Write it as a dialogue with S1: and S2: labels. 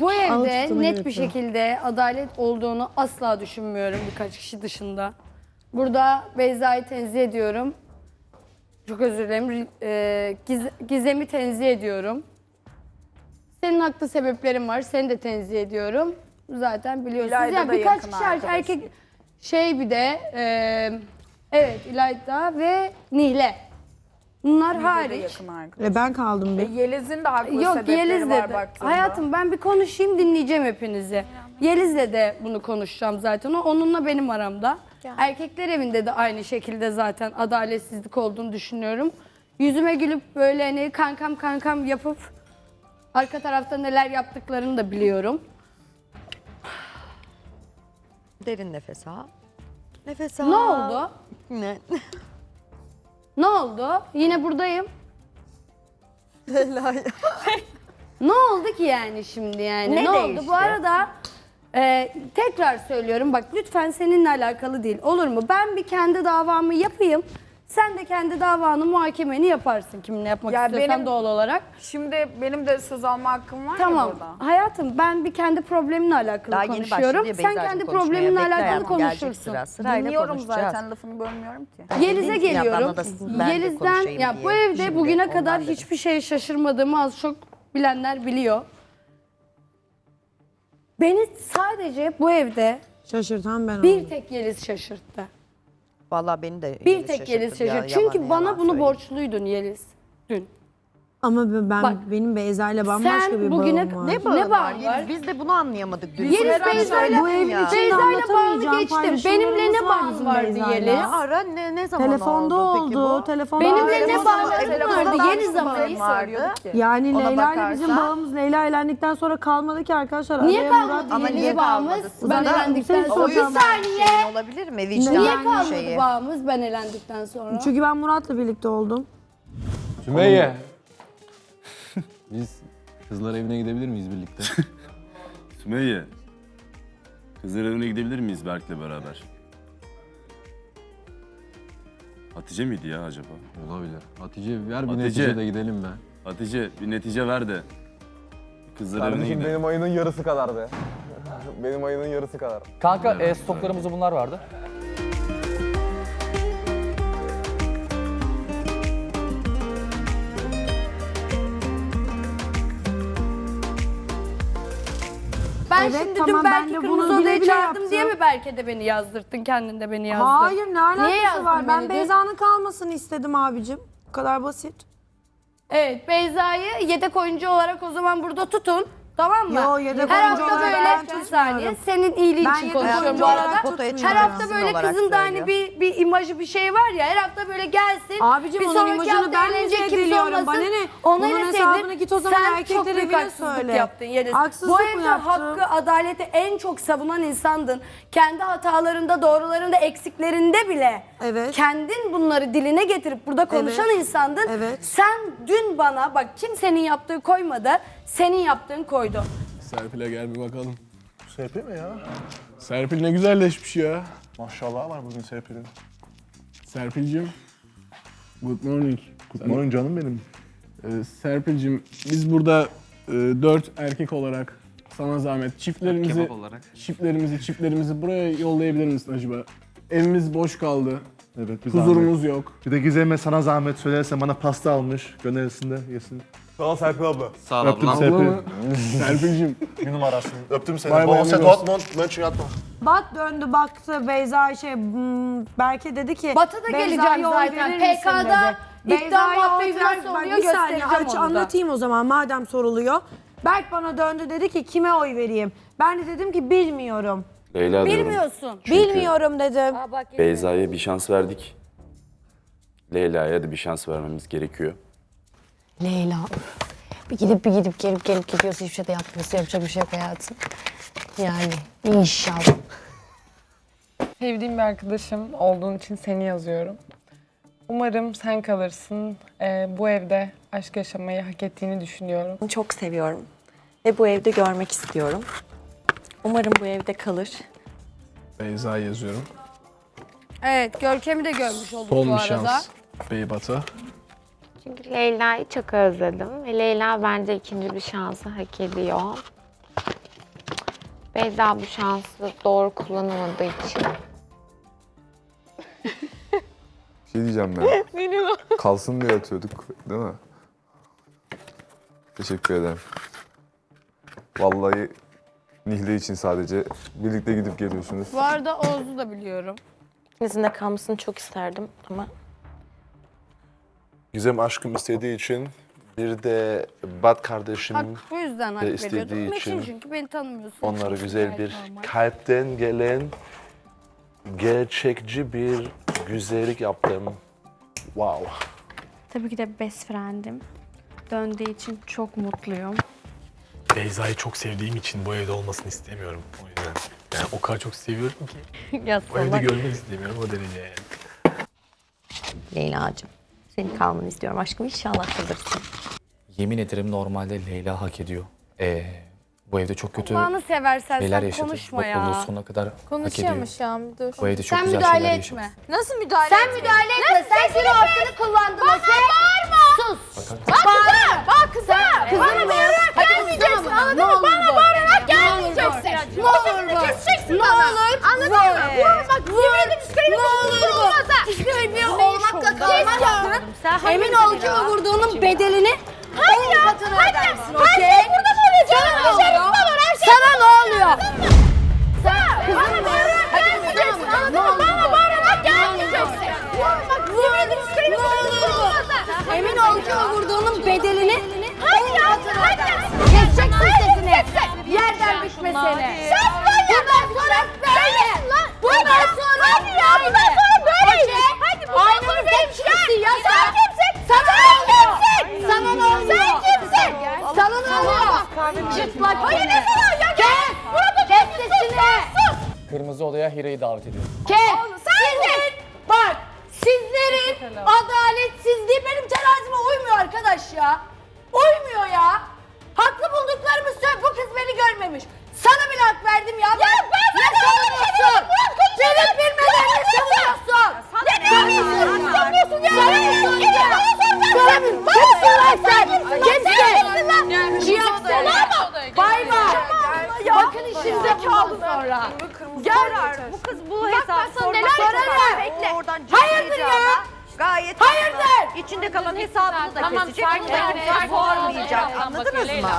S1: Bu evde net bir şekilde adalet olduğunu asla düşünmüyorum birkaç kişi dışında. Burada Beyza'yı tenzih ediyorum. Çok özür dilerim. Ee, Giz- Gizem'i tenzih ediyorum. Senin haklı sebeplerin var. Seni de tenzih ediyorum. Zaten biliyorsunuz.
S2: İlayda da
S1: birkaç
S2: yakın
S1: kişi
S2: arkadaşım.
S1: erkek şey bir de e, evet İlayda ve Nile. Bunlar hariç.
S2: Yakın arkadaş.
S3: E ben kaldım
S2: E,
S3: bir.
S2: Yeliz'in de haklı
S1: Yok
S2: sebepleri
S1: Yeliz'le
S2: var
S1: de.
S2: baktığında.
S1: Hayatım ben bir konuşayım dinleyeceğim hepinizi. Yeliz'le de bunu konuşacağım zaten. O onunla benim aramda. Erkekler evinde de aynı şekilde zaten adaletsizlik olduğunu düşünüyorum. Yüzüme gülüp böyle hani kankam kankam yapıp arka tarafta neler yaptıklarını da biliyorum.
S4: Derin nefes al. Nefes al.
S1: Ne oldu?
S4: Ne?
S1: Ne oldu? Yine buradayım. ne oldu ki yani şimdi yani?
S4: Ne
S1: Ne, oldu?
S4: değişti?
S1: Bu arada e, tekrar söylüyorum bak lütfen seninle alakalı değil. Olur mu? Ben bir kendi davamı yapayım. Sen de kendi davanı muhakemeni yaparsın kiminle yapmak
S2: Ya
S1: istiyorsan
S2: benim-
S1: doğal olarak.
S2: Şimdi benim de söz alma hakkım var ya
S1: Tamam.
S2: burada.
S1: Hayatım ben bir kendi problemimle alakalı
S4: Daha yeni başladı
S1: konuşuyorum.
S4: ya
S1: Sen
S4: Beyza'cığım
S1: kendi
S4: konuşmaya.
S1: probleminle
S4: Bekle
S1: alakalı
S4: hayatım, gelecek
S1: konuşursun.
S4: sıra. Sırayla
S2: Dinliyorum
S4: konuşacağız.
S2: zaten lafını bölmüyorum ki.
S4: Ben
S1: Yeliz'e
S4: dedim ki ya,
S1: geliyorum.
S4: bana da ben de
S1: Yeliz'den
S4: konuşayım
S1: ya
S4: diye.
S1: bu evde
S4: Şimdi
S1: bugüne
S4: ondan
S1: kadar
S4: dedim.
S1: hiçbir şeye şaşırmadığımı az çok bilenler biliyor. Beni sadece bu evde
S3: Şaşırtan ben
S1: bir
S3: oldum.
S1: tek Yeliz şaşırttı.
S4: Vallahi beni de
S1: Bir
S4: Yeliz
S1: tek Yeliz
S4: şaşırttı.
S1: Çünkü bana bunu borçluydun Yeliz dün.
S3: Ama ben
S1: Bak,
S3: benim Beyza ile bambaşka bir
S1: bugüne-
S3: bağım var.
S4: Ne
S1: Ne
S4: bağın
S1: bağın
S4: var?
S1: var?
S4: Yeliz, Biz de bunu anlayamadık dün.
S1: Yeliz
S4: Herhalde
S1: Beyza'yla
S3: Bu evin
S4: ya.
S3: içinde
S1: Beyza'yla bağını
S3: anlatamayacağım
S1: geçtim. Benimle ne
S3: var
S1: bağın
S3: bizim
S1: vardı
S3: Beyza'yla.
S1: Yeliz?
S4: Ne ara ne ne zaman
S3: Telefonda
S4: oldu, peki
S3: oldu.
S4: bu?
S3: Telefonda
S1: Benimle
S3: oldu.
S1: ne
S4: Telefonda-
S1: bağın
S4: telefonda
S1: vardı? Yeliz
S4: açtı
S1: ama.
S4: bağın vardı.
S3: Yani
S4: Ona
S3: Leyla ile bizim
S4: bakarsan-
S3: bağımız Leyla evlendikten sonra kalmadı ki arkadaşlar.
S1: Niye
S3: Araya
S1: kalmadı
S3: Murat
S4: Ama niye
S1: bağımız?
S4: kalmadı?
S1: Ben
S3: Zaten
S1: elendikten sonra. Bir saniye.
S4: Şeyin olabilir mi? Vicdan
S1: Niye kalmadı
S4: şeyi.
S1: bağımız ben elendikten sonra?
S3: Çünkü ben Murat'la birlikte oldum.
S5: Sümeyye. Biz kızlar evine gidebilir miyiz birlikte?
S6: Sümeyye. Kızlar evine gidebilir miyiz Berk'le beraber? Hatice miydi ya acaba?
S5: Olabilir. Hatice ver bir
S6: Hatice.
S5: netice de gidelim be.
S6: Hatice bir netice ver de. Kızlar evine
S7: Kardeşim
S6: gidelim.
S7: benim ayının yarısı kadar be. benim ayının yarısı kadar.
S8: Kanka e, stoklarımızda bunlar vardı.
S1: Ben
S3: Evet,
S1: şimdi
S3: tamam,
S1: dün
S3: ben
S1: belki
S3: de
S1: kırmızı
S3: bunu
S1: odaya
S3: bile bile
S1: çağırdım
S3: yaptım.
S1: diye mi belki de beni yazdırttın kendin de beni yazdın?
S3: Hayır ne alakası
S1: yazdın
S3: var? Ben
S1: beni de?
S3: Beyza'nın kalmasını istedim abicim. Bu kadar basit.
S1: Evet Beyza'yı yedek oyuncu olarak o zaman burada tutun. Tamam mı?
S3: Yo, yedek
S1: Her
S3: oyuncu
S1: hafta
S3: olarak
S1: böyle
S3: ben
S1: bir saniye
S3: tutmuyorum.
S1: senin iyiliğin
S3: Ben
S1: için
S3: yedek
S1: konuşuyorum
S3: oyuncu
S1: bu
S3: olarak
S1: arada.
S3: tutmuyorum.
S1: Her hafta böyle
S4: olarak
S1: kızın da hani
S4: söylüyor.
S1: bir, bir imajı bir şey var ya her hafta böyle gelsin.
S3: Abicim
S1: bir
S3: onun
S1: sonraki
S3: imajını
S1: hafta
S3: ben mi
S1: kimse
S3: zeydeliyorum?
S1: olmasın.
S3: Bana ne?
S1: Ona
S3: Bunun hesabını git o zaman
S1: Sen çok
S3: erkekler
S1: büyük
S3: evine
S1: haksızlık
S3: söyle.
S1: yaptın Yeliz.
S3: Haksızlık
S1: Bu
S3: mı
S1: evde
S3: yaptım?
S1: hakkı, adaleti en çok savunan insandın. Kendi hatalarında, doğrularında, eksiklerinde bile.
S3: Evet.
S1: Kendin bunları diline getirip burada konuşan
S3: Evet.
S1: insandın.
S3: Evet.
S1: Sen dün bana bak kimsenin yaptığı koymadı, senin yaptığın koydu.
S9: Serpil'e gel bir bakalım.
S7: Serpil mi ya?
S9: Serpil ne güzelleşmiş ya.
S7: Maşallah var bugün Serpil'in.
S9: Serpil'cim. Good morning.
S7: Good morning canım benim.
S9: Ee, Serpil'cim biz burada e, dört erkek olarak sana zahmet çiftlerimizi çiftlerimizi çiftlerimizi buraya yollayabilir misin acaba? Evimiz boş kaldı.
S7: Evet bir
S9: Huzurumuz yok.
S7: Bir de Gizem'e sana zahmet söylersen bana pasta almış. Gönderirsin de yesin. Sağ ol Serpil abla.
S6: Sağ ol
S7: Öptüm
S6: ablam.
S7: Serpil.
S9: Serpil'cim
S7: Bir numarasın. Öptüm seni.
S9: Bay bay
S7: Borussia
S9: amigos.
S7: Dortmund, Mönchengladbach.
S3: Bak döndü baktı Beyza şey hmm, Berke dedi ki
S1: Batı da
S3: Beyza'ya
S1: geleceğim
S3: oy
S1: zaten.
S3: verir misin
S1: PK'da
S3: dedi.
S1: iddia
S3: Beyza'ya
S1: muhabbeti
S3: ver- Bak,
S1: oluyor,
S3: Bir saniye
S1: göstereceğim
S3: aç,
S1: onu da.
S3: anlatayım o zaman madem soruluyor. Berk bana döndü dedi ki kime oy vereyim? Ben de dedim ki bilmiyorum.
S6: Leyla diyorum.
S1: Bilmiyorsun.
S3: Bilmiyorum dedim.
S6: Beyza'ya bir şans verdik. Leyla'ya da bir şans vermemiz gerekiyor.
S10: Leyla. Bir gidip bir gidip gelip gelip gidiyorsa hiçbir şey de yapmıyorsa yapacak bir şey yok hayatım. Yani inşallah.
S11: Sevdiğim bir arkadaşım olduğun için seni yazıyorum. Umarım sen kalırsın. Ee, bu evde aşk yaşamayı hak ettiğini düşünüyorum.
S12: Çok seviyorum ve bu evde görmek istiyorum. Umarım bu evde kalır.
S9: Beyza yazıyorum.
S1: Evet Görkem'i de görmüş olduk bu
S9: Son bir
S1: arada.
S9: şans. Beybat'a.
S10: Çünkü Leyla'yı çok özledim ve Leyla bence ikinci bir şansı hak ediyor. Beyza bu şansı doğru kullanamadığı için.
S13: Bir şey diyeceğim ben. Kalsın diye atıyorduk değil mi? Teşekkür ederim. Vallahi Nihle için sadece birlikte gidip geliyorsunuz.
S1: Bu arada Oğuz'u da biliyorum.
S12: İkinizin de kalmasını çok isterdim ama
S7: Gizem aşkım istediği için bir de Bat kardeşim
S1: Bak bu yüzden hak
S7: istediği
S1: veriyordum. Metin
S7: için
S1: çünkü beni tanımıyorsun.
S7: onlara güzel bir
S1: normal.
S7: kalpten gelen gerçekçi bir güzellik yaptım. Wow.
S10: Tabii ki de best friend'im. Döndüğü için çok mutluyum.
S9: Beyza'yı çok sevdiğim için bu evde olmasını istemiyorum. O yüzden. Yani o kadar çok seviyorum ki.
S12: ya
S9: Bu evde
S12: salak.
S9: görmek istemiyorum o derece yani.
S12: Leyla'cığım. Senin kalmanı istiyorum aşkım. İnşallah kalırsın.
S8: Yemin ederim normalde Leyla hak ediyor. Ee, bu evde çok kötü
S1: Allah'ını seversen
S8: şeyler
S1: sen
S8: yaşadı.
S1: konuşma
S8: Mutluluğu
S1: ya.
S8: sonuna kadar hak ediyor.
S2: ya dur.
S8: Bu evde çok
S1: Sen
S8: güzel
S1: müdahale
S8: şeyler
S1: etme.
S8: yaşadı.
S2: Nasıl müdahale
S1: Sen müdahale etme. Sen senin hakkını kullandın. Bana bağırma. Sus. Bak kıza. Bak kıza. Kızana bağırarak gelmeyeceksin. Anladın mı? Bana bağırarak gelmeyeceksin. Ne olur bak. keseceksin ne olur. Anladın mı? Vur. Ne olur bu. Hiçbir olmakla kalmazsın. Emin ol ki o vurduğunun bedelini Hadi ya. Hadi. Hadi. Burada mı olacak? Sana ne oluyor? Sana ne oluyor? Kızım bağırarak gelmeyeceksin. Anladın mı? Bana bağırarak gelmeyeceksin. Vur bak. Vur. Ne olur bu. Emin ol ki o vurduğunun bedelini Hadi ya. Hadi. Keseceksin sesini. Yerden bitme seni. Sen Bundan sonra böyle. Bundan sonra Hadi ya. Bundan sonra böyle. Hadi bundan sonra böyle. ya sen. kimsin? Sana ne oluyor? Sana ne oluyor? Sen kimsin? Sana ne oluyor? Çıplak Hayır ne sana ya? Kes. Burada kes sesini.
S8: Kırmızı odaya Hira'yı davet ediyorum.
S1: Kes. Sizin, bak sizlerin adaletsizliği benim terazime uymuyor arkadaş ya. Uymuyor ya. Haklı bulduklarımı söyle. Bu kız beni görmemiş. Sana bile hak verdim işinize kaldı sonra. Gel.
S2: Bu kız bu hesap sormak
S1: neler yapar?
S2: Bekle. Oradan
S1: Hayırdır ya?
S2: Gayet
S1: Hayırdır?
S2: İçinde kalan hesabını da
S10: Tamam,
S2: kesecek.
S10: sakin
S2: Bunu da
S10: ol.
S2: kimse
S10: Sakin ol.
S2: sormayacak.
S10: Leyla.
S2: mı?